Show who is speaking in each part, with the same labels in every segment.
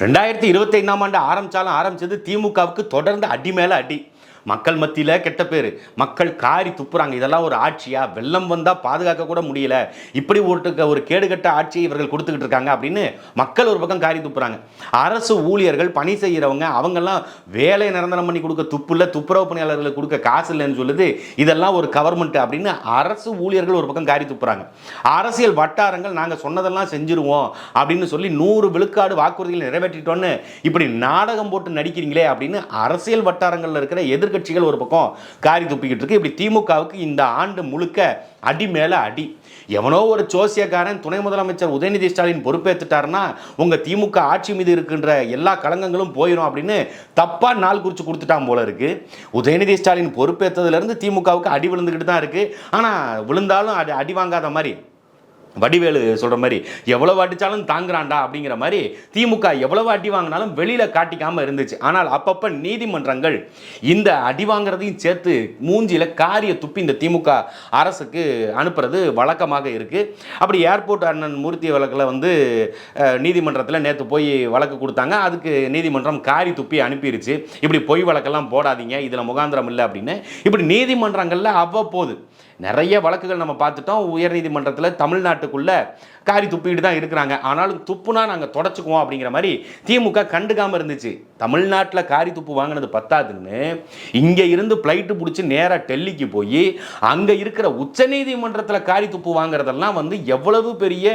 Speaker 1: ரெண்டாயிரத்தி இருபத்தைந்தாம் ஆண்டு ஆரம்பித்தாலும் ஆரம்பிச்சது திமுகவுக்கு தொடர்ந்து அடி மேலே அடி. மக்கள் மத்தியில் கெட்ட பேர். மக்கள் காரி துப்புறாங்க. இதெல்லாம் ஒரு ஆட்சியா? வெள்ளம் வந்தால் பாதுகாக்க கூட முடியல. இப்படி ஒரு ஒரு கேடுகட்ட ஆட்சியை இவர்கள் கொடுத்துக்கிட்டு இருக்காங்க அப்படின்னு மக்கள் ஒரு பக்கம் காரி துப்புறாங்க. அரசு ஊழியர்கள் பணி செய்கிறவங்க அவங்கெல்லாம் வேலை நிரந்தரம் பண்ணி கொடுக்க துப்பு இல்லை துப்புரவு பணியாளர்களுக்கு கொடுக்க காசு இல்லைன்னு சொல்லுது. இதெல்லாம் ஒரு கவர்மெண்ட் அப்படின்னு அரசு ஊழியர்கள் ஒரு பக்கம் காரி துப்புறாங்க. அரசியல் வட்டாரங்கள் நாங்கள் சொன்னதெல்லாம் செஞ்சிருவோம் அப்படின்னு சொல்லி நூறு விழுக்காடு வாக்குறுதிகள் நிறைவேற்றிட்டோன்னு இப்படி நாடகம் போட்டு நடிக்கிறீங்களே அப்படின்னு அரசியல் வட்டாரங்களில் இருக்கிற எதிர் எதிர்கட்சிகள் ஒரு பக்கம் காரி துப்பிக்கிட்டு இருக்கு இப்படி திமுகவுக்கு இந்த ஆண்டு முழுக்க அடி மேலே அடி. எவனோ ஒரு ஜோசியக்காரன் துணை முதலமைச்சர் உதயநிதி ஸ்டாலின் பொறுப்பேற்றுட்டாருன்னா உங்கள் திமுக ஆட்சி மீது இருக்கின்ற எல்லா களங்கங்களும் போயிடும் அப்படின்னு தப்பாக நாள் குறித்து கொடுத்துட்டான் போல இருக்கு. உதயநிதி ஸ்டாலின் பொறுப்பேற்றதுலேருந்து திமுகவுக்கு அடி விழுந்துக்கிட்டு தான் இருக்குது ஆனால் விழுந்தாலும் அடி அடி வாங்காத மாதிரி வடிவேலு சொல்கிற மாதிரி எவ்வளோ அடிச்சாலும் தாங்குறான்டா அப்படிங்கிற மாதிரி திமுக எவ்வளவு அடி வாங்கினாலும் வெளியில் காட்டிக்காமல் இருந்துச்சு. ஆனால் அப்பப்போ நீதிமன்றங்கள் இந்த அடி வாங்குறதையும் சேர்த்து மூஞ்சியில் காரிய துப்பி இந்த திமுக அரசுக்கு அனுப்புறது வழக்கமாக இருக்குது அப்படி ஏர்போர்ட் அண்ணன் மூர்த்தி வழக்கில் வந்து நீதிமன்றத்தில் நேற்று போய் வழக்கு கொடுத்தாங்க. அதுக்கு நீதிமன்றம் காரி துப்பி அனுப்பிருச்சு. இப்படி பொய் வழக்கெல்லாம் போடாதீங்க இதில் முகாந்திரம் இல்லை அப்படின்னு. இப்படி நீதிமன்றங்களில் அவ்வப்போது நிறைய வழக்குகள் நம்ம பார்த்துட்டோம். உயர்நீதிமன்றத்தில் தமிழ்நாட்டுக்குள்ளே காரி துப்பிட்டு தான் இருக்கிறாங்க. ஆனாலும் துப்புனா நாங்கள் தொடச்சிக்குவோம் அப்படிங்கிற மாதிரி திமுக கண்டுக்காமல் இருந்துச்சு. தமிழ்நாட்டில் காரி துப்பு வாங்கினது பத்தாதுன்னு இங்கே இருந்து ஃப்ளைட்டு பிடிச்சி நேராக டெல்லிக்கு போய் அங்கே இருக்கிற உச்சநீதிமன்றத்தில் காரி துப்பு வாங்குறதெல்லாம் வந்து எவ்வளவு பெரிய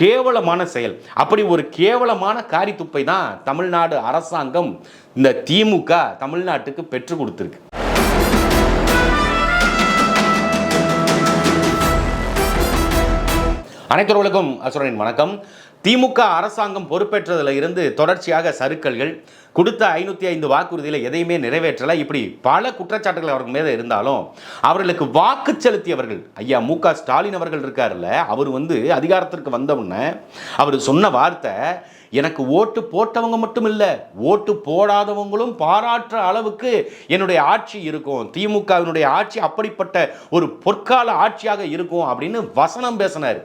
Speaker 1: கேவலமான செயல். அப்படி ஒரு கேவலமான காரி துப்பை தான் தமிழ்நாடு அரசாங்கம் இந்த திமுக தமிழ்நாட்டுக்கு பெற்றுக் கொடுத்துருக்கு. அனைத்துறவுகளுக்கும் அசுரனின் வணக்கம். திமுக அரசாங்கம் பொறுப்பேற்றதில் இருந்து தொடர்ச்சியாக சறுக்கல்கள் கொடுத்த ஐநூற்றி ஐந்து வாக்குறுதியில் எதையுமே நிறைவேற்றலை. இப்படி பல குற்றச்சாட்டுகள் அவர்கள் மீது இருந்தாலும் அவர்களுக்கு வாக்கு செலுத்தியவர்கள் ஐயா மு க ஸ்டாலின் அவர்கள் இருக்காருல்ல அவர் வந்து அதிகாரத்திற்கு வந்தவுடனே அவர் சொன்ன வார்த்தை எனக்கு ஓட்டு போட்டவங்க மட்டும் இல்லை ஓட்டு போடாதவங்களும் பாராட்டுற அளவுக்கு என்னுடைய ஆட்சி இருக்கும். திமுகவினுடைய ஆட்சி அப்படிப்பட்ட ஒரு பொற்கால ஆட்சியாக இருக்கும் அப்படின்னு வசனம் பேசினார்.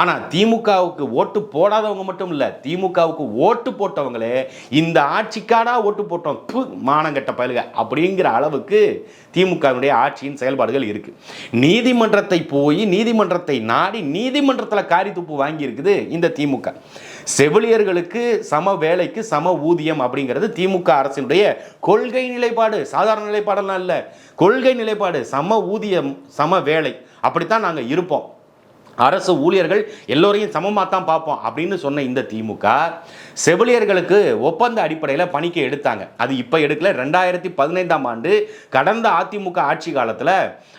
Speaker 1: ஆனால் திமுகவுக்கு ஓட்டு போடாதவங்க மட்டும் இல்லை திமுகவுக்கு ஓட்டு போட்டவங்களே இந்த ஆட்சிக்காடா ஓட்டு போட்டோம் ப்பு, மானங்கெட்ட பயலுக அப்படிங்கிற அளவுக்கு திமுகவினுடைய ஆட்சியின் செயல்பாடுகள் இருக்குது நீதிமன்றத்தை போய் நீதிமன்றத்தை நாடி நீதிமன்றத்தில் காரி துப்பு வாங்கியிருக்குது இந்த திமுக. செவிலியர்களுக்கு சம வேலைக்கு சம ஊதியம் அப்படிங்கிறது திமுக அரசினுடைய கொள்கை நிலைப்பாடு சாதாரண நிலைப்பாடெல்லாம் இல்லை. கொள்கை நிலைப்பாடு சம ஊதியம் சம வேலை அப்படித்தான் நாங்கள் இருப்போம். அரசு ஊழியர்கள் எல்லோரையும் சமமாக தான் பார்ப்போம் அப்படின்னு சொன்ன இந்த திமுக செவிலியர்களுக்கு ஒப்பந்த அடிப்படையில் பணிக்கு எடுத்தாங்க. அது இப்போ எடுக்கல. ரெண்டாயிரத்தி பதினைந்தாம் ஆண்டு கடந்த அதிமுக ஆட்சி காலத்தில்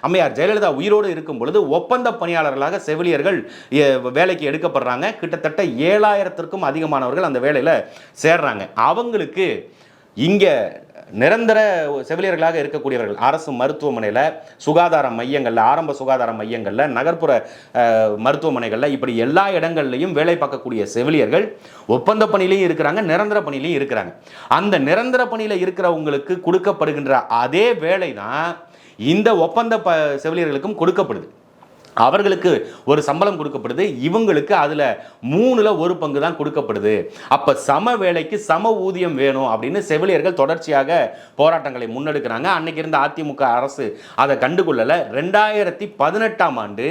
Speaker 1: அம்மையார் ஜெயலலிதா உயிரோடு இருக்கும் பொழுது ஒப்பந்த பணியாளர்களாக செவிலியர்கள் வேலைக்கு எடுக்கப்படுறாங்க. கிட்டத்தட்ட ஏழாயிரத்திற்கும் அதிகமானவர்கள் அந்த வேலையில் சேர்றாங்க. அவங்களுக்கு இங்கே நிரந்தர செவிலியர்களாக இருக்கக்கூடியவர்கள் அரசு மருத்துவமனையில் சுகாதார மையங்களில் ஆரம்ப சுகாதார மையங்களில் நகர்ப்புற மருத்துவமனைகளில் இப்படி எல்லா இடங்கள்லையும் வேலை பார்க்கக்கூடிய செவிலியர்கள் ஒப்பந்த பணியிலையும் இருக்கிறாங்க நிரந்தர பணியிலையும் இருக்கிறாங்க. அந்த நிரந்தர பணியில் இருக்கிறவங்களுக்கு கொடுக்கப்படுகின்ற அதே வேலை தான் இந்த ஒப்பந்த ப செவிலியர்களுக்கும் கொடுக்கப்படுது. அவர்களுக்கு ஒரு சம்பளம் கொடுக்கப்படுது இவங்களுக்கு அதில் மூணில் ஒரு பங்கு தான் கொடுக்கப்படுது. அப்போ சம வேலைக்கு சம ஊதியம் வேணும் அப்படின்னு செவிலியர்கள் தொடர்ச்சியாக போராட்டங்களை முன்னெடுக்கிறாங்க. அன்னைக்கு இருந்த அதிமுக அரசு அதை கண்டுகொள்ளலை. ரெண்டாயிரத்தி பதினெட்டாம் ஆண்டு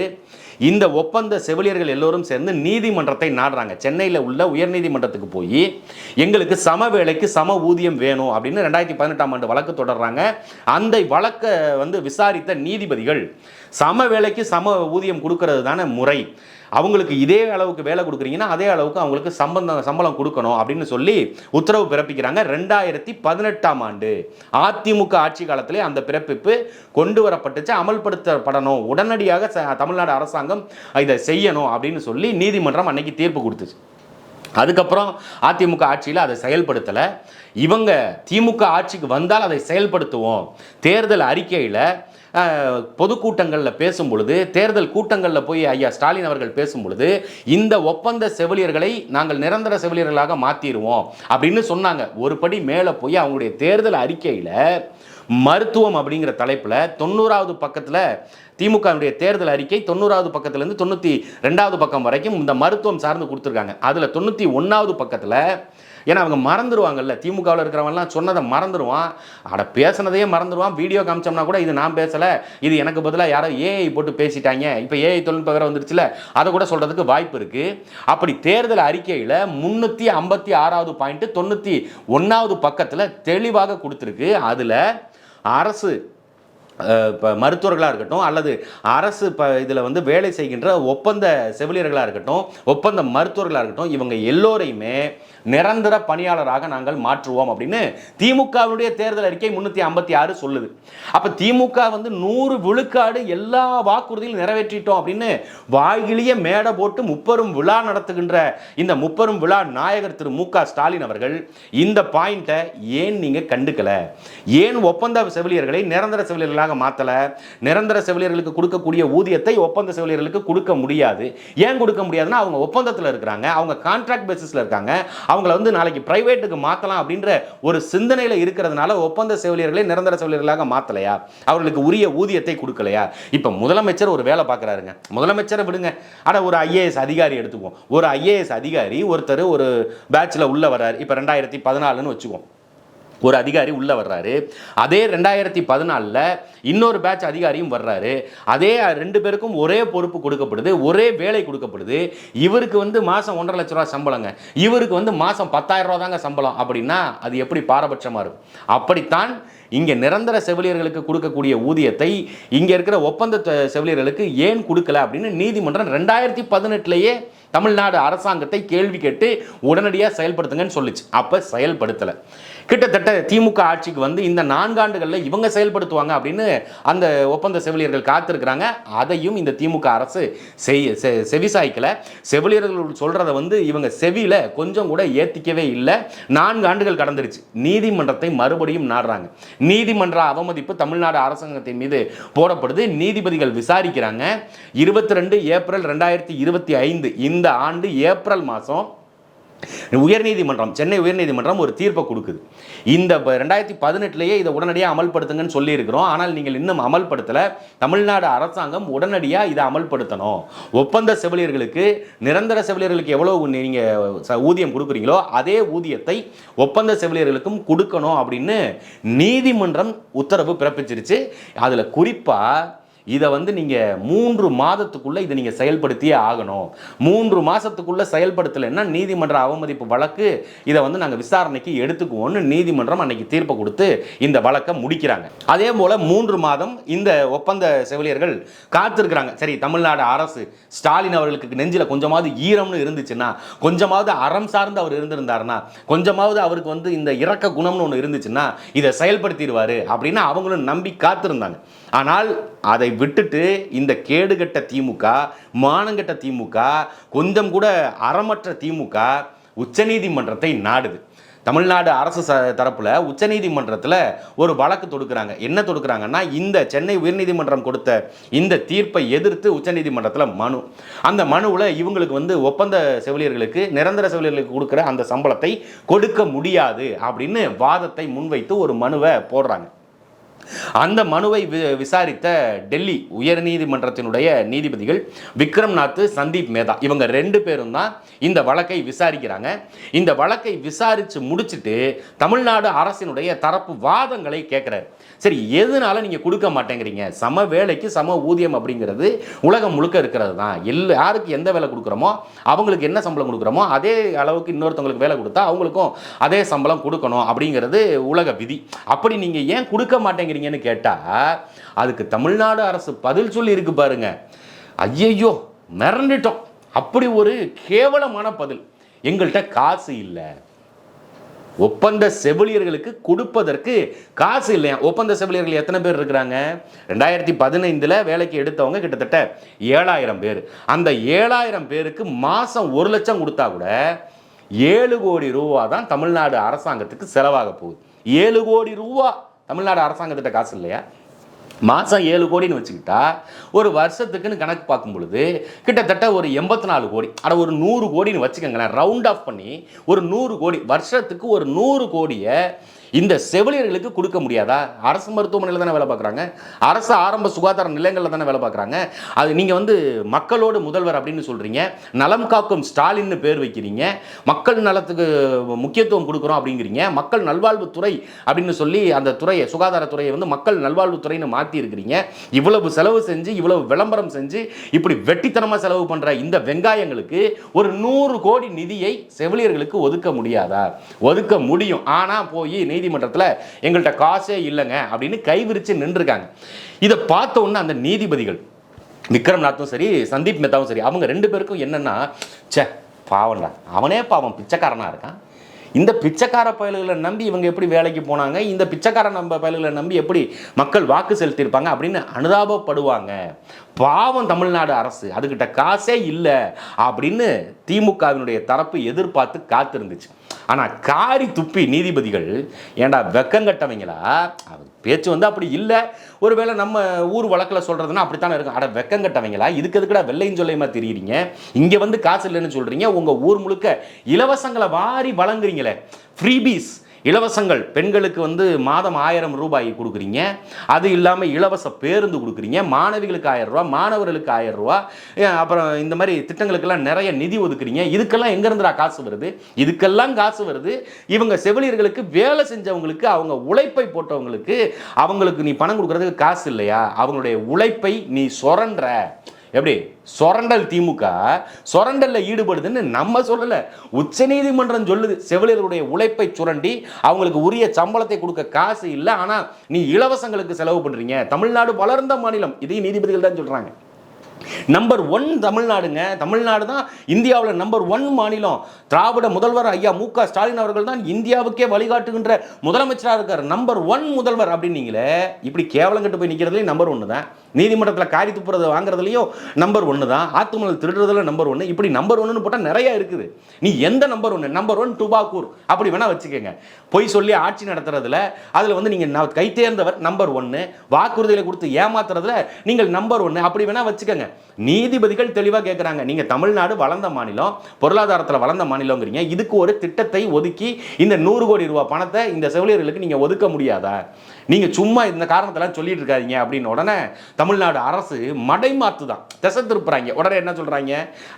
Speaker 1: இந்த ஒப்பந்த செவிலியர்கள் எல்லோரும் சேர்ந்து நீதிமன்றத்தை நாடுறாங்க. சென்னையில் உள்ள உயர்நீதிமன்றத்துக்கு போய் எங்களுக்கு சம வேலைக்கு சம ஊதியம் வேணும் அப்படின்னு ரெண்டாயிரத்தி பதினெட்டாம் ஆண்டு வழக்கு தொடர்றாங்க. அந்த வழக்கை வந்து விசாரித்த நீதிபதிகள் சம வேலைக்கு சம ஊதியம் கொடுக்கறது தானே முறை. அவங்களுக்கு இதே அளவுக்கு வேலை கொடுக்குறீங்கன்னா அதே அளவுக்கு அவங்களுக்கு சம்பந்தம் சம்பளம் கொடுக்கணும் அப்படின்னு சொல்லி உத்தரவு பிறப்பிக்கிறாங்க. ரெண்டாயிரத்தி பதினெட்டாம் ஆண்டு அதிமுக ஆட்சி காலத்திலே அந்த பிறப்பிப்பு கொண்டு வரப்பட்டுச்சு. அமல்படுத்தப்படணும். உடனடியாக ச- தமிழ்நாடு அரசாங்கம் இதை செய்யணும் அப்படின்னு சொல்லி நீதிமன்றம் அன்னைக்கு தீர்ப்பு கொடுத்துச்சு. அதுக்கப்புறம் அதிமுக ஆட்சியில் அதை செயல்படுத்தலை. இவங்க திமுக ஆட்சிக்கு வந்தால் அதை செயல்படுத்துவோம். தேர்தல் அறிக்கையில் பொதுக்கூட்டங்களில் பேசும் பொழுது தேர்தல் கூட்டங்களில் போய் ஐயா ஸ்டாலின் அவர்கள் பேசும் பொழுது இந்த ஒப்பந்த செவிலியர்களை நாங்கள் நிரந்தர செவிலியர்களாக மாற்றிடுவோம் அப்படின்னு சொன்னாங்க. ஒரு படி மேலே போய் அவங்களுடைய தேர்தல் அறிக்கையில் மருத்துவம் அப்படிங்கிற தலைப்பில் தொண்ணூறாவது பக்கத்தில் திமுகவுடைய தேர்தல் அறிக்கை தொண்ணூறாவது பக்கத்துலேருந்து தொண்ணூற்றி ரெண்டாவது பக்கம் வரைக்கும் இந்த மருத்துவம் சார்ந்து கொடுத்துருக்காங்க. அதில் தொண்ணூற்றி ஒன்றாவது பக்கத்தில் ஏன்னா அவங்க மறந்துடுவாங்கல்ல திமுகவில் இருக்கிறவங்கலாம் சொன்னதை மறந்துடுவான் அட பேசுனதையே மறந்துடுவான் வீடியோ காமிச்சோம்னா கூட இது நான் பேசலை. இது எனக்கு பதிலாக யாரோ ஏஐ போட்டு பேசிட்டாங்க. இப்போ ஏஐ தொழில்நுட்ப வேறு வந்துருச்சுல. அதை கூட சொல்கிறதுக்கு வாய்ப்பு இருக்குது அப்படி தேர்தல் அறிக்கையில் முந்நூற்றி ஐம்பத்தி ஆறாவது பாயிண்ட்டு தொண்ணூற்றி ஒன்றாவது பக்கத்தில் தெளிவாக கொடுத்துருக்கு. அதில் அரசு இப்போ மருத்துவர்களாக இருக்கட்டும் அல்லது அரசு இப்போ இதில் வந்து வேலை செய்கின்ற ஒப்பந்த செவிலியர்களாக இருக்கட்டும் ஒப்பந்த மருத்துவர்களாக இருக்கட்டும் இவங்க எல்லோரையுமே நிரந்தர பணியாளராக நாங்கள் மாற்றுவோம் அப்படின்னு திமுகவுடைய தேர்தல் அறிக்கை முன்னூற்றி ஐம்பத்தி ஆறு சொல்லுது. அப்போ திமுக வந்து நூறு விழுக்காடு எல்லா வாக்குறுதியும் நிறைவேற்றிட்டோம் அப்படின்னு வாயிலேயே மேடை போட்டு முப்பெரும் விழா நடத்துகின்ற இந்த முப்பெரும் விழா நாயகர் திரு மு ஸ்டாலின் அவர்கள் இந்த பாயிண்ட்டை ஏன் நீங்கள் கண்டுக்கல? ஏன் ஒப்பந்த செவிலியர்களை நிரந்தர செவிலியர்களாக மாற்றல நிரந்தர செவிலியர்களுக்கு கொடுக்கக்கூடிய ஊதியத்தை ஒப்பந்த செவிலியர்களுக்கு கொடுக்க முடியாது. ஏன் கொடுக்க முடியாதுன்னா அவங்க ஒப்பந்தத்தில் இருக்கிறாங்க அவங்க கான்ட்ராக்ட் பேசிஸில் இருக்காங்க அவங்கள வந்து நாளைக்கு பிரைவேட்டுக்கு மாற்றலாம் அப்படின்ற ஒரு சிந்தனையில் இருக்கிறதுனால ஒப்பந்த செவிலியர்களை நிரந்தர செவிலியர்களாக மாற்றலையா அவர்களுக்கு உரிய ஊதியத்தை கொடுக்கலையா? இப்போ முதலமைச்சர் ஒரு வேலை பார்க்குறாருங்க முதலமைச்சரை விடுங்க. ஆனால் ஒரு ஐஏஎஸ் அதிகாரி எடுத்துக்குவோம். ஒரு ஐஏஎஸ் அதிகாரி ஒருத்தர் ஒரு பேட்சில் உள்ளே வர்றார். இப்போ ரெண்டாயிரத்தி பதினாலுன்னு வச்சுக்குவோம். ஒரு அதிகாரி உள்ளே வர்றாரு. அதே ரெண்டாயிரத்தி பதினாலில் இன்னொரு பேட்ச் அதிகாரியும் வர்றாரு. அதே ரெண்டு பேருக்கும் ஒரே பொறுப்பு கொடுக்கப்படுது ஒரே வேலை கொடுக்கப்படுது. இவருக்கு வந்து மாதம் ஒன்றரை லட்ச ரூபா சம்பளங்க. இவருக்கு வந்து மாதம் பத்தாயிரம் ரூபா தாங்க சம்பளம். அப்படின்னா அது எப்படி பாரபட்சமாக இருக்கும்? அப்படித்தான் இங்கே நிரந்தர செவிலியர்களுக்கு கொடுக்கக்கூடிய ஊதியத்தை இங்கே இருக்கிற ஒப்பந்த செவிலியர்களுக்கு ஏன் கொடுக்கல அப்படின்னு நீதிமன்றம் ரெண்டாயிரத்தி பதினெட்டுலேயே தமிழ்நாடு அரசாங்கத்தை கேள்வி கேட்டு உடனடியாக செயல்படுத்துங்கன்னு சொல்லுச்சு. அப்போ செயல்படுத்தலை. கிட்டத்தட்ட திமுக ஆட்சிக்கு வந்து இந்த நான்காண்டுகளில் இவங்க செயல்படுத்துவாங்க அப்படின்னு அந்த ஒப்பந்த செவிலியர்கள் காத்திருக்கிறாங்க. அதையும் இந்த திமுக அரசு செய்ய செ- செவிசாய்க்கல. செவிலியர்கள் சொல்கிறத வந்து இவங்க செவியில் கொஞ்சம் கூட ஏற்றிக்கவே இல்லை. நான்கு ஆண்டுகள் கடந்துருச்சு. நீதிமன்றத்தை மறுபடியும் நாடுறாங்க. நீதிமன்ற அவமதிப்பு தமிழ்நாடு அரசாங்கத்தின் மீது போடப்படுது. நீதிபதிகள் விசாரிக்கிறாங்க. இருபத்தி ரெண்டு ஏப்ரல் ரெண்டாயிரத்தி இருபத்தி ஐந்து இந்த இந்த ஆண்டு ஏப்ரல் மாதம் உயர்நீதிமன்றம் சென்னை உயர்நீதிமன்றம் ஒரு தீர்ப்பை கொடுக்குது. இந்த ரெண்டாயிரத்தி பதினெட்டுலேயே இதை உடனடியாக அமல்படுத்துங்கன்னு சொல்லியிருக்கிறோம். ஆனால் நீங்கள் இன்னும் அமல்படுத்தலை. தமிழ்நாடு அரசாங்கம் உடனடியாக இதை அமல்படுத்தணும். ஒப்பந்த செவிலியர்களுக்கு நிரந்தர செவிலியர்களுக்கு எவ்வளோ நீங்கள் ஊதியம் கொடுக்குறீங்களோ அதே ஊதியத்தை ஒப்பந்த செவிலியர்களுக்கும் கொடுக்கணும் அப்படின்னு நீதிமன்றம் உத்தரவு பிறப்பிச்சிருச்சு. அதில் குறிப்பாக இதை வந்து நீங்கள் மூன்று மாதத்துக்குள்ளே இதை நீங்கள் செயல்படுத்தியே ஆகணும். மூன்று மாதத்துக்குள்ளே செயல்படுத்தலைன்னா நீதிமன்ற அவமதிப்பு வழக்கு இதை வந்து நாங்கள் விசாரணைக்கு எடுத்துக்குவோம்னு நீதிமன்றம் அன்னைக்கு தீர்ப்பு கொடுத்து இந்த வழக்கை முடிக்கிறாங்க. அதே போல் மூன்று மாதம் இந்த ஒப்பந்த செவிலியர்கள் காத்திருக்கிறாங்க. சரி தமிழ்நாடு அரசு ஸ்டாலின் அவர்களுக்கு நெஞ்சில் கொஞ்சமாவது ஈரம்னு இருந்துச்சுன்னா கொஞ்சமாவது அறம் சார்ந்து அவர் இருந்திருந்தாருன்னா கொஞ்சமாவது அவருக்கு வந்து இந்த இறக்க குணம்னு ஒன்று இருந்துச்சுன்னா இதை செயல்படுத்திடுவார் அப்படின்னு அவங்களும் நம்பி காத்திருந்தாங்க. ஆனால் அதை விட்டுட்டு இந்த கேடுகட்ட திமுக மானங்கட்ட திமுக கொஞ்சம் கூட அறமற்ற திமுக உச்சநீதிமன்றத்தை நாடுது. தமிழ்நாடு அரசு ச தரப்பில் உச்சநீதிமன்றத்தில் ஒரு வழக்கு தொடுக்கிறாங்க. என்ன தொடுக்கிறாங்கன்னா இந்த சென்னை உயர்நீதிமன்றம் கொடுத்த இந்த தீர்ப்பை எதிர்த்து உச்சநீதிமன்றத்தில் மனு. அந்த மனுவில் இவங்களுக்கு வந்து ஒப்பந்த செவிலியர்களுக்கு நிரந்தர செவிலியர்களுக்கு கொடுக்குற அந்த சம்பளத்தை கொடுக்க முடியாது அப்படின்னு வாதத்தை முன்வைத்து ஒரு மனுவை போடுறாங்க. அந்த மனுவை விசாரித்த டெல்லி உயர்நீதிமன்றத்தினுடைய நீதிபதிகள் விக்ரம்நாத் சந்தீப் மேதா. இவங்க ரெண்டு பேரும் தான் இந்த வழக்கை விசாரிக்கிறாங்க. இந்த வழக்கை விசாரித்து முடிச்சுட்டு தமிழ்நாடு அரசினுடைய தரப்பு வாதங்களை கேட்குறாரு. சரி எதனால நீங்கள் கொடுக்க மாட்டேங்கிறீங்க? சம வேலைக்கு சம ஊதியம் அப்படிங்கிறது உலகம் முழுக்க இருக்கிறது தான். எல்லா யாருக்கு எந்த வேலை கொடுக்குறோமோ அவங்களுக்கு என்ன சம்பளம் கொடுக்குறோமோ அதே அளவுக்கு இன்னொருத்தவங்களுக்கு வேலை கொடுத்தா அவங்களுக்கும் அதே சம்பளம் கொடுக்கணும் அப்படிங்கிறது உலக விதி. அப்படி நீங்கள் ஏன் கொடுக்க மாட்டேங்கிறீங்க? மாட்டேங்கிறீங்கன்னு கேட்டால் அதுக்கு தமிழ்நாடு அரசு பதில் சொல்லி இருக்கு பாருங்க. ஐயையோ மிரண்டுட்டோம். அப்படி ஒரு கேவலமான பதில். எங்கள்கிட்ட காசு இல்லை. ஒப்பந்த செவிலியர்களுக்கு கொடுப்பதற்கு காசு இல்லையா? ஒப்பந்த செவிலியர்கள் எத்தனை பேர் இருக்கிறாங்க? ரெண்டாயிரத்தி பதினைந்தில் வேலைக்கு எடுத்தவங்க கிட்டத்தட்ட ஏழாயிரம் பேர். அந்த ஏழாயிரம் பேருக்கு மாதம் ஒரு லட்சம் கொடுத்தா கூட ஏழு கோடி ரூபா தான் தமிழ்நாடு அரசாங்கத்துக்கு செலவாக போகுது. ஏழு கோடி ரூபா. தமிழ்நாடு அரசாங்கத்திட்ட காசு இல்லையா? மாதம் ஏழு கோடின்னு வச்சுக்கிட்டா ஒரு வருஷத்துக்குன்னு கணக்கு பார்க்கும் பொழுது கிட்டத்தட்ட ஒரு எண்பத்தி நாலு கோடி. ஆனால் ஒரு நூறு கோடின்னு வச்சுக்கோங்களேன். ரவுண்ட் ஆஃப் பண்ணி ஒரு நூறு கோடி வருஷத்துக்கு ஒரு நூறு கோடியை இந்த செவிலியர்களுக்கு கொடுக்க முடியாதா? அரசு மருத்துவமனையில் தானே வேலை பார்க்குறாங்க. அரசு ஆரம்ப சுகாதார நிலையங்களில் தானே வேலை பார்க்குறாங்க. அது நீங்கள் வந்து மக்களோடு முதல்வர் அப்படின்னு சொல்கிறீங்க நலம் காக்கும் ஸ்டாலின்னு பேர் வைக்கிறீங்க. மக்கள் நலத்துக்கு முக்கியத்துவம் கொடுக்குறோம் அப்படிங்கிறீங்க. மக்கள் நல்வாழ்வுத்துறை அப்படின்னு சொல்லி அந்த துறையை சுகாதாரத்துறையை வந்து மக்கள் நல்வாழ்வுத்துறைன்னு மாற்றி இருக்கிறீங்க இவ்வளவு செலவு செஞ்சு இவ்வளவு விளம்பரம் செஞ்சு இப்படி வெட்டித்தனமாக செலவு பண்ணுற இந்த வெங்காயங்களுக்கு ஒரு நூறு கோடி நிதியை செவிலியர்களுக்கு ஒதுக்க முடியாதா? ஒதுக்க முடியும். ஆனால் போய் நீதிமன்றத்தில் எங்கள்கிட்ட காசே இல்லைங்க அப்படின்னு கைவிரிச்சு நின்றுருக்காங்க. இதை பார்த்த உடனே அந்த நீதிபதிகள் விக்ரம் நாத்தும் சரி சந்தீப் மெத்தாவும் சரி அவங்க ரெண்டு பேருக்கும் என்னென்னா ச்சே பாவம்டா. அவனே பாவம் பிச்சைக்காரனா இருக்கான். இந்த பிச்சைக்கார பயல்களை நம்பி இவங்க எப்படி வேலைக்கு போனாங்க? இந்த பிச்சைக்கார நம்ப பயல்களை நம்பி எப்படி மக்கள் வாக்கு செலுத்தியிருப்பாங்க அப்படின்னு அனுதாபப்படுவாங்க. பாவம் தமிழ்நாடு அரசு அதுக்கிட்ட காசே இல்லை அப்படின்னு திமுகவினுடைய தரப்பு எதிர்பார்த்து காத்திருந்துச்சு. ஆனால் காரி துப்பி நீதிபதிகள் ஏன்டா வெக்கங்கட்டவங்களா அது பேச்சு வந்து அப்படி இல்லை. ஒருவேளை நம்ம ஊர் வழக்கில் சொல்கிறதுனா அப்படித்தானே இருக்கும். அட வெக்கங்கட்டவங்களா இதுக்கு எதுக்குடா வெள்ளையும் சொல்லையுமா தெரியுறீங்க? இங்கே வந்து காசு இல்லைன்னு சொல்கிறீங்க உங்கள் ஊர் முழுக்க இலவசங்களை வாரி வழங்குறீங்களே. ஃப்ரீபீஸ் இலவசங்கள். பெண்களுக்கு வந்து மாதம் ஆயிரம் ரூபாய் கொடுக்குறீங்க. அது இல்லாமல் இலவச பேருந்து கொடுக்குறீங்க. மாணவிகளுக்கு ஆயிரம் ரூபா மாணவர்களுக்கு ஆயிரம் ரூபா. அப்புறம் இந்த மாதிரி திட்டங்களுக்கெல்லாம் நிறைய நிதி ஒதுக்குறீங்க. இதுக்கெல்லாம் எங்கேருந்துடா காசு வருது? இதுக்கெல்லாம் காசு வருது. இவங்க செவிலியர்களுக்கு வேலை செஞ்சவங்களுக்கு அவங்க உழைப்பை போட்டவங்களுக்கு அவங்களுக்கு நீ பணம் கொடுக்குறதுக்கு காசு இல்லையா? அவங்களுடைய உழைப்பை நீ சொரன்ற. எப்படி? சொரண்டல் திமுக சொரண்டலில் ஈடுபடுதுன்னு நம்ம சொல்லலை. உச்சநீதிமன்றம் சொல்லுது செவிலியர்களுடைய உழைப்பை சுரண்டி அவங்களுக்கு உரிய சம்பளத்தை கொடுக்க காசு இல்லை ஆனால் நீ இலவசங்களுக்கு செலவு பண்ணுறீங்க தமிழ்நாடு வளர்ந்த மாநிலம் இதையும் நீதிபதிகள் தான் சொல்கிறாங்க நம்பர் ஒன் தமிழ்நாடுங்க. தமிழ்நாடு தான் இந்தியாவில் நம்பர் ஒன் மாநிலம். திராவிட முதல்வர் ஐயா மு க ஸ்டாலின் அவர்கள் தான் இந்தியாவுக்கே வழிகாட்டுகின்ற முதலமைச்சராக இருக்கார். நம்பர் ஒன் முதல்வர் அப்படின்னீங்களே இப்படி கேவலம் கட்டு போய் நிற்கிறதுலையும் நம்பர் ஒன்று தான். நீதிமன்றத்தில் காரி துப்புறது வாங்குறதுலையும் நம்பர் ஒன்று தான். ஆத்துமணல் திருடுறதுல நம்பர் ஒன்று இப்படி நம்பர் ஒன்றுன்னு போட்டால் நிறைய இருக்குது. நீ எந்த நம்பர் ஒன்று நம்பர் ஒன் டுபாக்கூர் அப்படி வேணால் வச்சுக்கோங்க. பொய் சொல்லி ஆட்சி நடத்துறதுல அதில் வந்து நீங்கள் கை தேர்ந்தவர் நம்பர் ஒன்று வாக்குறுதியில் கொடுத்து ஏமாத்துறதுல நீங்கள் நம்பர் ஒன்று அப்படி வேணால் வச்சுக்கோங்க. நீதிபதிகள் தெளிவாக கேட்குறாங்க நீங்கள் தமிழ்நாடு வளர்ந்த மாநிலம் பொருளாதாரத்தில் வளர்ந்த மாநிலங்கிறீங்க. இதுக்கு ஒரு திட்டத்தை ஒதுக்கி இந்த நூறு கோடி ரூபாய் பணத்தை இந்த செவிலியர்களுக்கு நீங்கள் ஒதுக்க முடியாதா? நீங்கள் சும்மா இந்த காரணத்தெல்லாம் சொல்லிட்டு இருக்காதிங்க அப்படின்னு உடனே தமிழ்நாடு அரசு மடைமாத்து தான் திசை திருப்புறாங்க. உடனே என்ன சொல்கிறாங்க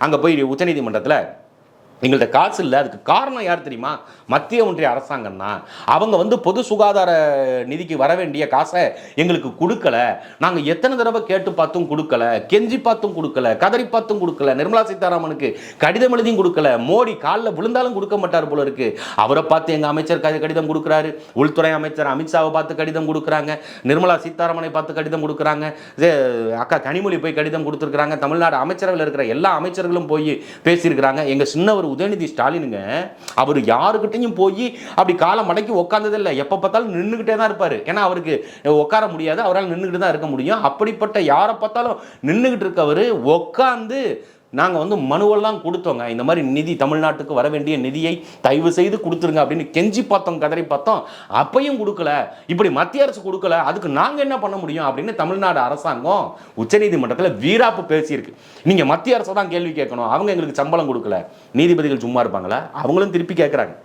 Speaker 1: அங்கே போய் உச்சநீதிமன்றத்தில் எங்கள்கிட்ட காசு இல்லை. அதுக்கு காரணம் யார் தெரியுமா? மத்திய ஒன்றிய அரசாங்கம் தான் அவங்க வந்து பொது சுகாதார நிதிக்கு வர வேண்டிய காசை எங்களுக்கு கொடுக்கல. நாங்கள் எத்தனை தடவை கேட்டு பார்த்தும் கொடுக்கல. கெஞ்சி பார்த்தும் கொடுக்கல. கதறி பார்த்தும் கொடுக்கல. நிர்மலா சீதாராமனுக்கு கடிதம் எழுதியும் கொடுக்கல. மோடி காலில் விழுந்தாலும் கொடுக்க மாட்டார் போல இருக்கு. அவரை பார்த்து எங்கள் அமைச்சர் கடிதம் கொடுக்குறாரு. உள்துறை அமைச்சர் அமித்ஷாவை பார்த்து கடிதம் கொடுக்குறாங்க. நிர்மலா சீதாராமனை பார்த்து கடிதம் கொடுக்குறாங்க. இது அக்கா கனிமொழி போய் கடிதம் கொடுத்துருக்குறாங்க. தமிழ்நாடு அமைச்சரவையில் இருக்கிற எல்லா அமைச்சர்களும் போய் பேசியிருக்கிறாங்க. எங்கள் சின்னவர் உதயநிதி ஸ்டாலினுங்க அவர் யாருக்கிட்டையும் போய் அப்படி காலை மடக்கி உட்காந்ததில்லை எப்போ பார்த்தாலும் நின்றுக்கிட்டே தான் இருப்பார். ஏன்னா அவருக்கு உட்கார முடியாது. அவரால் நின்றுக்கிட்டு தான் இருக்க முடியும். அப்படிப்பட்ட யாரை பார்த்தாலும் நின்றுக்கிட்டு இருக்கவர் உட்காந்து நாங்கள் வந்து மனுவெல்லாம் கொடுத்தோங்க. இந்த மாதிரி நிதி தமிழ்நாட்டுக்கு வர வேண்டிய நிதியை தயவு செய்து கொடுத்துருங்க அப்படின்னு கெஞ்சி பார்த்தோம் கதறி பார்த்தோம். அப்பையும் கொடுக்கல. இப்படி மத்திய அரசு கொடுக்கல. அதுக்கு நாங்கள் என்ன பண்ண முடியும் அப்படின்னு தமிழ்நாடு அரசாங்கம் உச்சநீதிமன்றத்தில் வீராப்பு பேசியிருக்கு. நீங்கள் மத்திய அரசை தான் கேள்வி கேட்கணும். அவங்க எங்களுக்கு சம்பளம் கொடுக்கல. நீதிபதிகள் சும்மா இருப்பாங்களா? அவங்களும் திருப்பி கேட்குறாங்க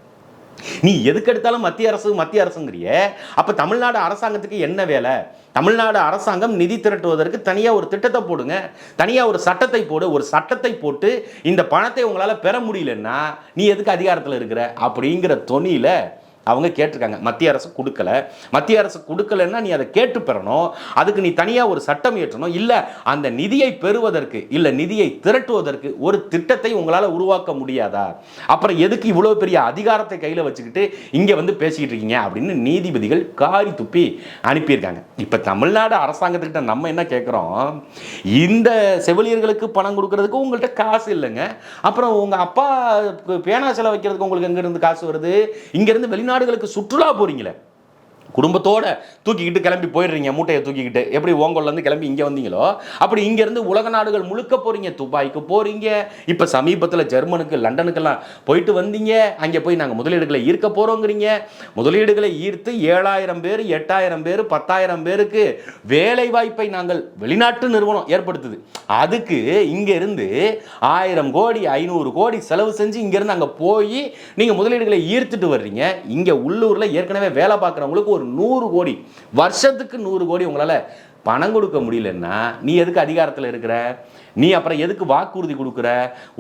Speaker 1: நீ எதுக்கு எடுத்தாலும் மத்திய அரசு மத்திய அரசுங்கிறிய. அப்போ தமிழ்நாடு அரசாங்கத்துக்கு என்ன வேலை? தமிழ்நாடு அரசாங்கம் நிதி திரட்டுவதற்கு தனியாக ஒரு திட்டத்தை போடுங்க. தனியாக ஒரு சட்டத்தை போடு. ஒரு சட்டத்தை போட்டு இந்த பணத்தை உங்களால் பெற முடியலன்னா நீ எதுக்கு அதிகாரத்தில் இருக்கிற? அப்படிங்கிற தொனியில் அவங்க கேட்டிருக்காங்க. மத்திய அரசு கொடுக்கல. மத்திய அரசு கொடுக்கலன்னா நீ அதை கேட்டு பெறணும். அதுக்கு நீ தனியாக ஒரு சட்டம் இயற்றணும். இல்லை அந்த நிதியை பெறுவதற்கு இல்லை நிதியை திரட்டுவதற்கு ஒரு திட்டத்தை உங்களால் உருவாக்க முடியாதா? அப்புறம் எதுக்கு இவ்வளோ பெரிய அதிகாரத்தை கையில் வச்சுக்கிட்டு இங்கே வந்து பேசிக்கிட்டு இருக்கீங்க அப்படின்னு நீதிபதிகள் காரி துப்பி அனுப்பியிருக்காங்க. இப்போ தமிழ்நாடு அரசாங்கத்துக்கிட்ட நம்ம என்ன கேட்குறோம் இந்த செவிலியர்களுக்கு பணம் கொடுக்கறதுக்கு உங்கள்கிட்ட காசு இல்லைங்க. அப்புறம் உங்கள் அப்பா பேனா செலவு வைக்கிறதுக்கு உங்களுக்கு எங்கேருந்து காசு வருது? இங்கேருந்து வெளிநாடு வெளிநாடுகளுக்கு சுற்றுலா போகிறீங்களே குடும்பத்தோட தூக்கிக்கிட்டு கிளம்பி போயிடுறீங்க மூட்டையை தூக்கிக்கிட்டு. எப்படி ஓங்கோல்லேருந்து கிளம்பி இங்கே வந்தீங்களோ அப்படி இங்கேருந்து உலக நாடுகள் முழுக்க போகிறீங்க துபாய்க்கு போகிறீங்க இப்போ சமீபத்தில் ஜெர்மனுக்கு லண்டனுக்கெல்லாம் போயிட்டு வந்தீங்க. அங்கே போய் நாங்கள் முதலீடுகளை ஈர்க்க போகிறோங்கிறீங்க முதலீடுகளை ஈர்த்து ஏழாயிரம் பேர் எட்டாயிரம் பேர் பத்தாயிரம் பேருக்கு வேலை வாய்ப்பை நாங்கள் வெளிநாட்டு நிறுவனம் ஏற்படுத்துது. அதுக்கு இங்கேருந்து ஆயிரம் கோடி ஐநூறு கோடி செலவு செஞ்சு இங்கேருந்து அங்கே போய் நீங்கள் முதலீடுகளை ஈர்த்துட்டு வர்றீங்க. இங்கே உள்ளூரில் ஏற்கனவே வேலை பார்க்குறவங்களுக்கு ஒரு நூறு கோடி. வருஷத்துக்கு நூறு கோடி உங்களால் பணம் கொடுக்க முடியலன்னா நீ எதுக்கு அதிகாரத்தில் இருக்கிற? நீ அப்புறம் எதுக்கு வாக்குறுதி கொடுக்குற?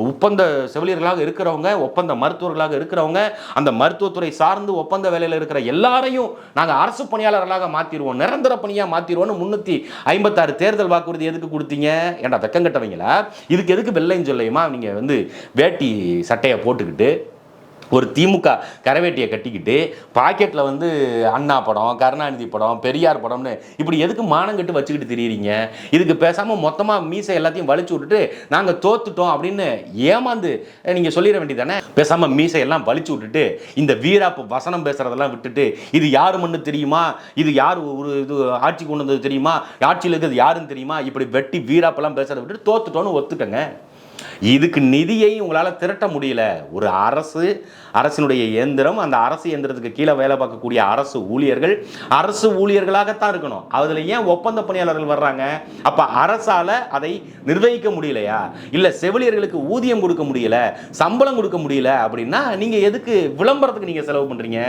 Speaker 1: ஒப்பந்த செவிலியர்களாக இருக்கிறவங்க ஒப்பந்த மருத்துவர்களாக இருக்கிறவங்க அந்த மருத்துவத்துறை சார்ந்து ஒப்பந்த வேலையில் இருக்கிற எல்லாரையும் நாங்கள் அரசு பணியாளர்களாக மாற்றிடுவோம் நிரந்தர பணியாக மாற்றிடுவோம்னு முந்நூற்றி ஐம்பத்தாறு தேர்தல் வாக்குறுதி எதுக்கு கொடுத்தீங்க? ஏன்டா வெக்கங்கட்டவங்களா இதுக்கு எதுக்கு வெள்ளைன்னு சொல்லையுமா? நீங்கள் வந்து வேட்டி சட்டையை போட்டுக்கிட்டு ஒரு திமுக கரவேட்டியை கட்டிக்கிட்டு பாக்கெட்டில் வந்து அண்ணா படம் கருணாநிதி படம் பெரியார் படம்னு இப்படி எதுக்கு மானங்கட்டு வச்சுக்கிட்டு திரியிறீங்க? இதுக்கு பேசாமல் மொத்தமாக மீசை எல்லாத்தையும் வலிச்சு விட்டுட்டு நாங்கள் தோத்துட்டோம் அப்படின்னு ஏமாந்து நீங்கள் சொல்லிட வேண்டியதானே பேசாமல் மீசை எல்லாம் வலிச்சு விட்டுட்டு இந்த வீராப்பு வசனம் பேசுகிறதெல்லாம் விட்டுட்டு இது யார் மண்ணு தெரியுமா? இது யார் ஒரு இது ஆட்சி கொண்டு வந்தது தெரியுமா? ஆட்சியில் இருக்கிறது யாருன்னு தெரியுமா? இப்படி வெட்டி வீராப்பெல்லாம் பேசுகிறத விட்டுட்டு தோத்துட்டோன்னு ஒத்துக்கங்க. இதுக்கு நிதியை உங்களால் திரட்ட முடியல. ஒரு அரசு அரசினுடைய இயந்திரம் அந்த அரசு இயந்திரத்துக்கு கீழே வேலை பார்க்கக்கூடிய அரசு ஊழியர்கள் அரசு ஊழியர்களாகத்தான் இருக்கணும். அதில் ஏன் ஒப்பந்த பணியாளர்கள் வர்றாங்க? அப்போ அரசால் அதை நிர்வகிக்க முடியலையா? இல்லை செவிலியர்களுக்கு ஊதியம் கொடுக்க முடியல சம்பளம் கொடுக்க முடியல அப்படின்னா நீங்கள் எதுக்கு விளம்பரத்துக்கு நீங்கள் செலவு பண்ணுறீங்க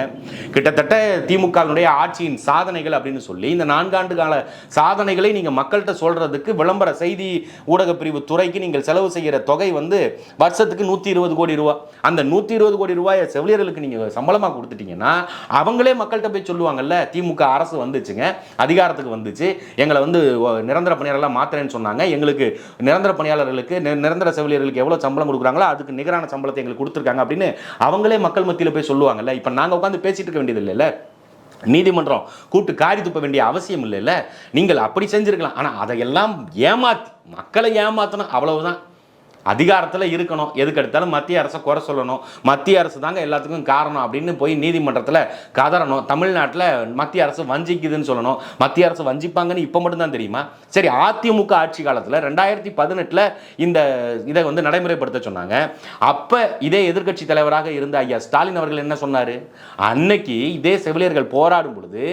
Speaker 1: கிட்டத்தட்ட திமுகவினுடைய ஆட்சியின் சாதனைகள் அப்படின்னு சொல்லி இந்த நான்காண்டு கால சாதனைகளை நீங்கள் மக்கள்கிட்ட சொல்கிறதுக்கு விளம்பர செய்தி ஊடக பிரிவு துறைக்கு நீங்கள் செலவு செய்கிற தொகை வந்து வருஷத்துக்கு நூற்றி இருபது கோடி ரூபா. அந்த நூற்றி இருபது கோடி ரூபாய் செவிலியர்களுக்கு நீங்கள் சம்பளமாக கொடுத்துட்டீங்கன்னா அவங்களே மக்கள்கிட்ட போய் சொல்லுவாங்கல்ல திமுக அரசு வந்துச்சுங்க அதிகாரத்துக்கு வந்துச்சு எங்களை வந்து நிரந்தர பணியாளர்லாம் மாத்திரேன்னு சொன்னாங்க எங்களுக்கு நிரந்தர பணியாளர்களுக்கு நிரந்தர செவிலியர்களுக்கு எவ்வளோ சம்பளம் கொடுக்குறாங்களோ அதுக்கு நிகரான சம்பளத்தை எங்களுக்கு கொடுத்துருக்காங்க அப்படின்னு அவங்களே மக்கள் மத்தியில் போய் சொல்லுவாங்கல்ல இப்போ நாங்கள் உட்காந்து பேசிட்டு இருக்க வேண்டியது இல்லைல்ல. நீதிமன்றம் கூட்டு காரி துப்ப வேண்டிய அவசியம் இல்லைல்ல. நீங்கள் அப்படி செஞ்சிருக்கலாம். ஆனால் அதையெல்லாம் ஏமாத்தி மக்களை ஏமாத்தணும் அவ்வளவுதான். அதிகாரத்தில் இருக்கணும். எதுக்கு எடுத்தாலும் மத்திய அரசை குறை சொல்லணும். மத்திய அரசு தாங்க எல்லாத்துக்கும் காரணம் அப்படின்னு போய் நீதிமன்றத்தில் கதறணும். தமிழ்நாட்டில் மத்திய அரசு வஞ்சிக்குதுன்னு சொல்லணும். மத்திய அரசு வஞ்சிப்பாங்கன்னு இப்போ மட்டும்தான் தெரியுமா? சரி அதிமுக ஆட்சி காலத்தில் ரெண்டாயிரத்தி பதினெட்டில் இந்த இதை வந்து நடைமுறைப்படுத்த சொன்னாங்க. அப்போ இதே எதிர்க்கட்சி தலைவராக இருந்த ஐயா ஸ்டாலின் அவர்கள் என்ன சொன்னார்? அன்னைக்கு இதே செவிலியர்கள் போராடும் பொழுது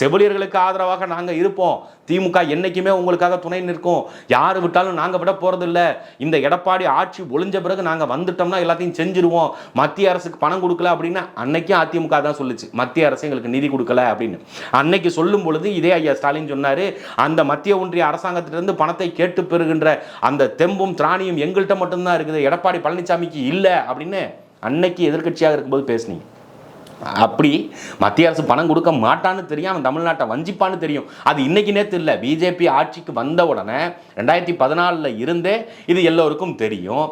Speaker 1: செவிலியர்களுக்கு ஆதரவாக நாங்கள் இருப்போம். திமுக என்றைக்குமே உங்களுக்காக துணை நிற்கும். யார் விட்டாலும் நாங்கள் விட போகிறதில்ல இந்த எடப்பாடி ஆட்சி ஒளிஞ்ச பிறகு நாங்கள் வந்துட்டோம்னா எல்லாத்தையும் செஞ்சிருவோம். மத்திய அரசுக்கு பணம் கொடுக்கல அப்படின்னு அன்னைக்கும் அதிமுக தான் சொல்லுச்சு. மத்திய அரசு எங்களுக்கு நிதி கொடுக்கல அப்படின்னு. அன்னைக்கு சொல்லும் பொழுது இதே ஐயா ஸ்டாலின் சொன்னார் அந்த மத்திய ஒன்றிய அரசாங்கத்திலிருந்து பணத்தை கேட்டு பெறுகின்ற அந்த தெம்பும் திராணியும் எங்கள்கிட்ட மட்டும்தான் இருக்குது. எடப்பாடி பழனிசாமிக்கு இல்லை அப்படின்னு அன்னைக்கு எதிர்க்கட்சியாக இருக்கும்போது பேசுனீங்க. அப்படி மத்திய அரசு பணம் கொடுக்க மாட்டான்னு தெரியும் அவன் தமிழ்நாட்டை வஞ்சிப்பான்னு தெரியும். அது இன்னைக்கு நேற்று இல்லை. பிஜேபி ஆட்சிக்கு வந்த உடனே ரெண்டாயிரத்தி பதினாலில் இருந்தே இது எல்லோருக்கும் தெரியும்.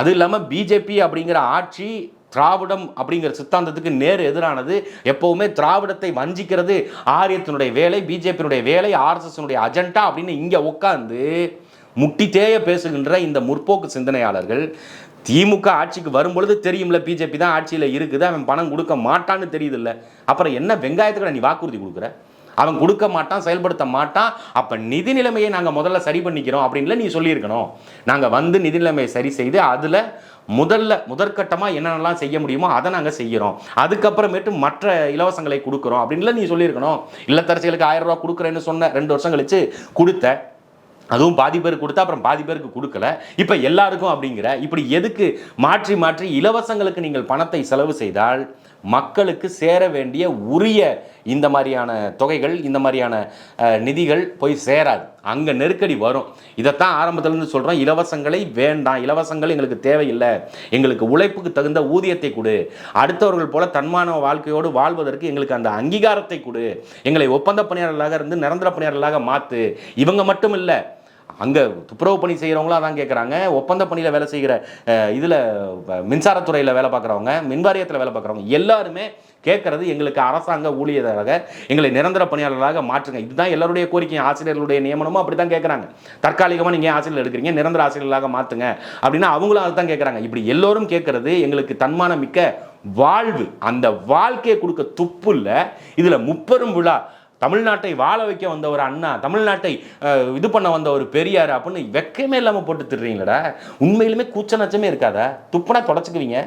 Speaker 1: அது இல்லாமல் பிஜேபி அப்படிங்கிற ஆட்சி திராவிடம் அப்படிங்கிற சித்தாந்தத்துக்கு நேர் எதிரானது. எப்போவுமே திராவிடத்தை வஞ்சிக்கிறது ஆரியத்தினுடைய வேலை பிஜேபியினுடைய வேலை ஆர்எஸ்எஸ்னுடைய அஜெண்டா அப்படின்னு இங்கே உட்காந்து முட்டித்தேய பேசுகின்ற இந்த முற்போக்கு சிந்தனையாளர்கள். திமுக ஆட்சிக்கு வரும்பொழுது தெரியும்ல பிஜேபி தான் ஆட்சியில் இருக்குது அவன் பணம் கொடுக்க மாட்டான்னு தெரியுதுல்ல. அப்புறம் என்ன வெங்காயத்துக்கு நீ வாக்குறுதி கொடுக்குற? அவன் கொடுக்க மாட்டான் செயல்படுத்த மாட்டான் அப்போ நிதி நிலைமையை நாங்கள் முதல்ல சரி பண்ணிக்கிறோம் அப்படின்ல நீ சொல்லியிருக்கணும். நாங்கள் வந்து நிதி நிலைமையை சரி செய்து அதில் முதல்ல முதற்கட்டமாக என்னென்னலாம் செய்ய முடியுமோ அதை நாங்கள் செய்கிறோம் அதுக்கப்புறமேட்டு மற்ற இலவசங்களை கொடுக்குறோம் அப்படின்ல நீ சொல்லியிருக்கணும். இல்லத்தரசிகளுக்கு ஆயிரம் ரூபா கொடுக்குறேன்னு சொன்ன ரெண்டு வருஷம் கழிச்சு கொடுத்த அதுவும் பாதி பேருக்கு கொடுத்தா அப்புறம் பாதி பேருக்கு கொடுக்கல. இப்போ எல்லாருக்கும் அப்படிங்கிற இப்படி எதுக்கு மாற்றி மாற்றி இலவசங்களுக்கு நீங்கள் பணத்தை செலவு செய்தால் மக்களுக்கு சேர வேண்டிய உரிய இந்த மாதிரியான தொகைகள் இந்த மாதிரியான நிதிகள் போய் சேராது. அங்கே நெருக்கடி வரும். இதைத்தான் ஆரம்பத்துலேருந்து சொல்கிறோம் இலவசங்களை வேண்டாம். இலவசங்கள் எங்களுக்கு தேவையில்லை. எங்களுக்கு உழைப்புக்கு தகுந்த ஊதியத்தை கொடு. அடுத்தவர்கள் போல தன்மான வாழ்க்கையோடு வாழ்வதற்கு எங்களுக்கு அந்த அங்கீகாரத்தை கொடு. எங்களை ஒப்பந்த பணியாளர்களாக இருந்து நிரந்தர பணியாளர்களாக மாற்று இவங்க மட்டும் இல்லை. அங்கே துப்புரவு பணி செய்கிறவங்களும் அதான் கேட்குறாங்க ஒப்பந்த பணியில் வேலை செய்கிற இதில் மின்சாரத்துறையில் வேலை பார்க்குறவங்க மின்வாரியத்தில் வேலை பார்க்குறவங்க எல்லாருமே கேட்குறது எங்களுக்கு அரசாங்க ஊழியராக எங்களை நிரந்தர பணியாளர்களாக மாற்றுங்க. இதுதான் எல்லாருடைய கோரிக்கை ஆசிரியர்களுடைய நியமனமும் அப்படி தான் கேட்குறாங்க தற்காலிகமாக நீங்கள் ஆசிரியர் எடுக்கிறீங்க நிரந்தர ஆசிரியர்களாக மாற்றுங்க அப்படின்னா அவங்களும் அதை தான் கேட்குறாங்க இப்படி எல்லோரும் கேட்குறது எங்களுக்கு தன்மான மிக்க வாழ்வு. அந்த வாழ்க்கையை கொடுக்க துப்பு இல்லை இதில் முப்பெரும் விழா தமிழ்நாட்டை வாழ வைக்க வந்த ஒரு அண்ணா தமிழ்நாட்டை இது பண்ண வந்த ஒரு பெரியார் அப்படின்னு வெக்கமே இல்லாமல் போட்டு திடுறீங்களடா உண்மையிலுமே கூச்ச நச்சமே இருக்காதா? துப்புனா தொடச்சிக்குவீங்க.